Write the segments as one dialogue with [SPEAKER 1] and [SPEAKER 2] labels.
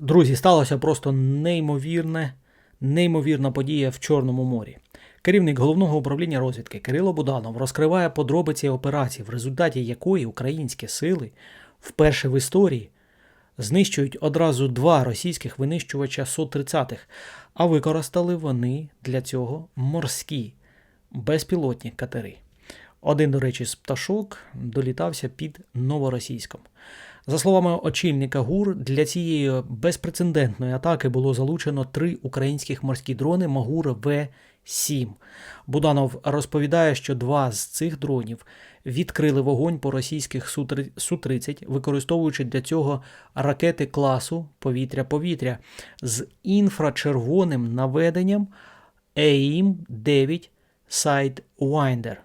[SPEAKER 1] Друзі, сталося просто неймовірне, неймовірна подія в Чорному морі. Керівник головного управління розвідки Кирило Буданов розкриває подробиці операції, в результаті якої українські сили вперше в історії знищують одразу два російських винищувача Су-30-х, а використали вони для цього морські безпілотні катери. Один, до речі, з пташок долітався під новоросійськом. За словами очільника ГУР, для цієї безпрецедентної атаки було залучено три українських морські дрони Магура В-7. Буданов розповідає, що два з цих дронів відкрили вогонь по російських Су-30, використовуючи для цього ракети класу повітря-повітря з інфрачервоним наведенням AIM-9 Sidewinder.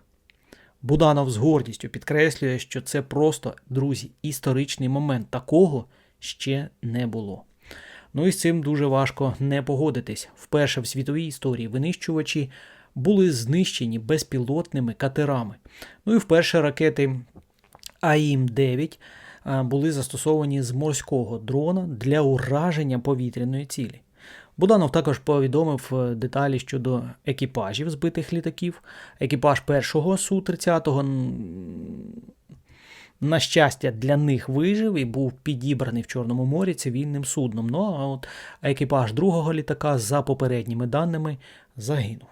[SPEAKER 1] Буданов з гордістю підкреслює, що це просто, друзі, історичний момент. Такого ще не було. Ну і з цим дуже важко не погодитись. Вперше в світовій історії винищувачі були знищені безпілотними катерами. Ну і вперше ракети АІМ-9 були застосовані з морського дрона для ураження повітряної цілі. Буданов також повідомив е, деталі щодо екіпажів збитих літаків. Екіпаж першого Су-30 на щастя, для них вижив і був підібраний в Чорному морі цивільним судном. Ну а от екіпаж другого літака, за попередніми даними, загинув.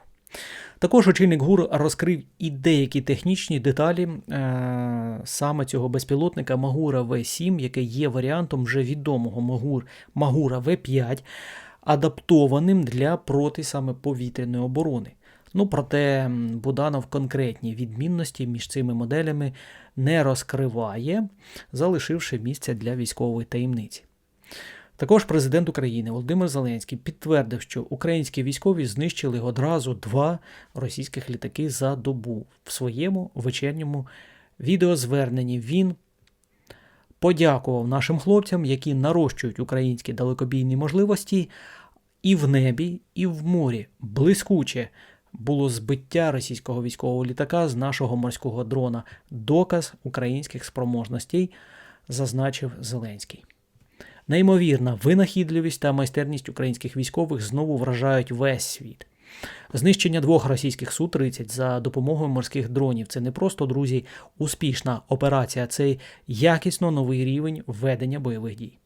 [SPEAKER 1] Також очільник ГУР розкрив і деякі технічні деталі е, саме цього безпілотника Магура В7, який є варіантом вже відомого Магур, Магура В5 адаптованим для проти саме повітряної оборони. Ну, проте Буданов конкретні відмінності між цими моделями не розкриває, залишивши місце для військової таємниці. Також президент України Володимир Зеленський підтвердив, що українські військові знищили одразу два російських літаки за добу в своєму вечірньому відеозверненні. Він подякував нашим хлопцям, які нарощують українські далекобійні можливості і в небі, і в морі. Блискуче було збиття російського військового літака з нашого морського дрона. Доказ українських спроможностей, зазначив Зеленський. Неймовірна винахідливість та майстерність українських військових знову вражають весь світ. Знищення двох російських Су-30 за допомогою морських дронів це не просто, друзі, успішна операція, це якісно новий рівень ведення бойових дій.